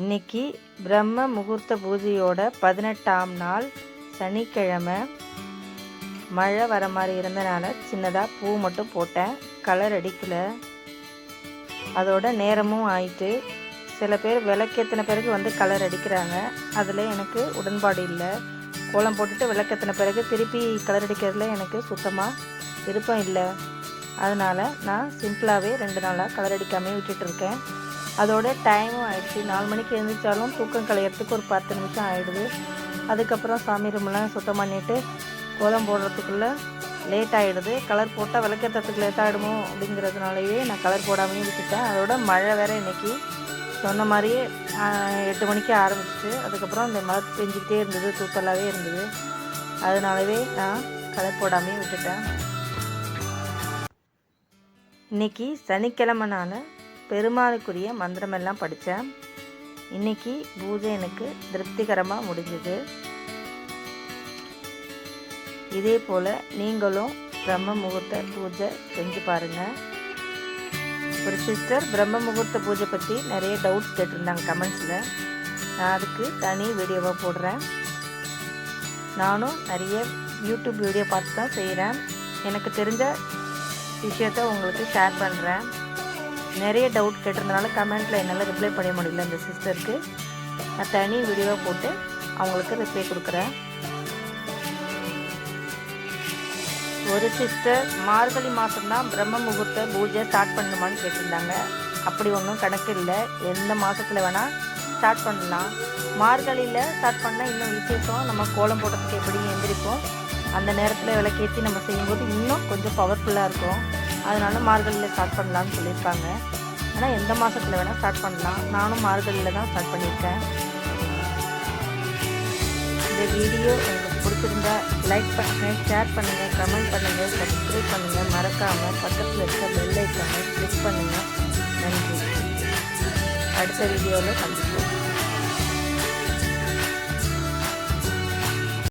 இன்னைக்கு பிரம்ம முகூர்த்த பூஜையோட பதினெட்டாம் நாள் சனிக்கிழமை. மழை வர மாதிரி இருந்தனால சின்னதாக பூ மட்டும் போட்டேன். கலர் அடிக்கலை. அதோட நேரமும் ஆயிட்டு சில பேர் விளக்கேற்றின பிறகு வந்து கலர் அடிக்கிறாங்க. அதில் எனக்கு உடன்பாடு இல்லை. கோலம் போட்டுட்டு விளக்கேற்றின பிறகு திருப்பி கலர் அடிக்கிறதுல எனக்கு சுத்தமாக விருப்பம் இல்லை. அதனால் நான் சிம்பிளாகவே ரெண்டு நாளாக கலர் அடிக்காமே விட்டுட்டு இருக்கேன். அதோட டைமும் ஆகிடுச்சு நாலு மணிக்கு எழுந்திரிச்சாலும் தூக்கம் கலையறதுக்கு ஒரு பத்து நிமிஷம் ஆகிடுது அதுக்கப்புறம் சாமி ரூம்லாம் சுத்தம் பண்ணிவிட்டு கோலம் போடுறதுக்குள்ளே லேட் ஆகிடுது கலர் போட்டால் விளக்கேற்றத்துக்கு லேட் ஆகிடுமோ அப்படிங்கிறதுனாலயே நான் கலர் போடாமையே விட்டுட்டேன். அதோட மழை வேறு இன்னைக்கு சொன்ன மாதிரியே எட்டு மணிக்கு ஆரம்பிச்சிச்சு. அதுக்கப்புறம் இந்த மழை பெஞ்சிக்கிட்டே இருந்தது தூக்கலாகவே இருந்தது. அதனாலவே நான் கலர் போடாமையே விட்டுட்டேன். இன்னைக்கு சனிக்கிழமைனால பெருமாளுக்குரிய மந்திரமெல்லாம் படித்தேன். இன்றைக்கி பூஜை எனக்கு திருப்திகரமாக முடிஞ்சது. இதே போல் நீங்களும் பிரம்ம முகூர்த்த பூஜை செஞ்சு பாருங்கள் ஒரு சிஸ்டர் பிரம்ம முகூர்த்த பூஜை பற்றி நிறைய டவுட்ஸ் கேட்டிருந்தாங்க கமெண்ட்ஸில் நான் அதுக்கு தனி வீடியோவாக போடுறேன். நானும் நிறைய யூடியூப் வீடியோ பார்த்து தான் செய்கிறேன் எனக்கு தெரிஞ்ச விஷயத்த உங்களுக்கு ஷேர் பண்ணுறேன் நிறைய டவுட் கேட்டிருந்தனால கமெண்ட்டில் என்னால் ரிப்ளை பண்ண முடியல இந்த சிஸ்டருக்கு நான் தனி வீடியோவாக போட்டு அவங்களுக்கு ரிப்ளை கொடுக்குறேன். ஒரு சிஸ்டர் மார்கழி மாதம்தான் பிரம்ம முகூர்த்த பூஜை ஸ்டார்ட் பண்ணணுமான்னு கேட்டிருந்தாங்க. அப்படி ஒன்றும் கணக்கு இல்லை. எந்த மாதத்தில் வேணால் ஸ்டார்ட் பண்ணலாம். மார்கழியில் ஸ்டார்ட் பண்ணால் இன்னும் விசேஷம். நம்ம கோலம் போடுறதுக்கு எப்படி எந்திரிப்போம். அந்த நேரத்தில் விளக்கேற்றி நம்ம செய்யும்போது இன்னும் கொஞ்சம் பவர்ஃபுல்லாக இருக்கும். அதனால மார்கழியில் ஸ்டார்ட் பண்ணலாம்னு சொல்லியிருக்காங்க. ஆனால் எந்த மாதத்தில் வேணால் ஸ்டார்ட் பண்ணலாம். நானும் மார்கழியில் தான் ஸ்டார்ட் பண்ணியிருக்கேன். இந்த வீடியோ உங்களுக்கு பிடிச்சிருந்தா லைக் பண்ணுங்கள் ஷேர் பண்ணுங்கள் கமெண்ட் பண்ணுங்கள் சப்ஸ்கிரைப் பண்ணுங்கள் மறக்காமல் பக்கத்தில் இருக்க பெல் ஐக்கானை கிளிக் பண்ணுங்கள் நன்றி. அடுத்த வீடியோவில் சந்திப்போம்.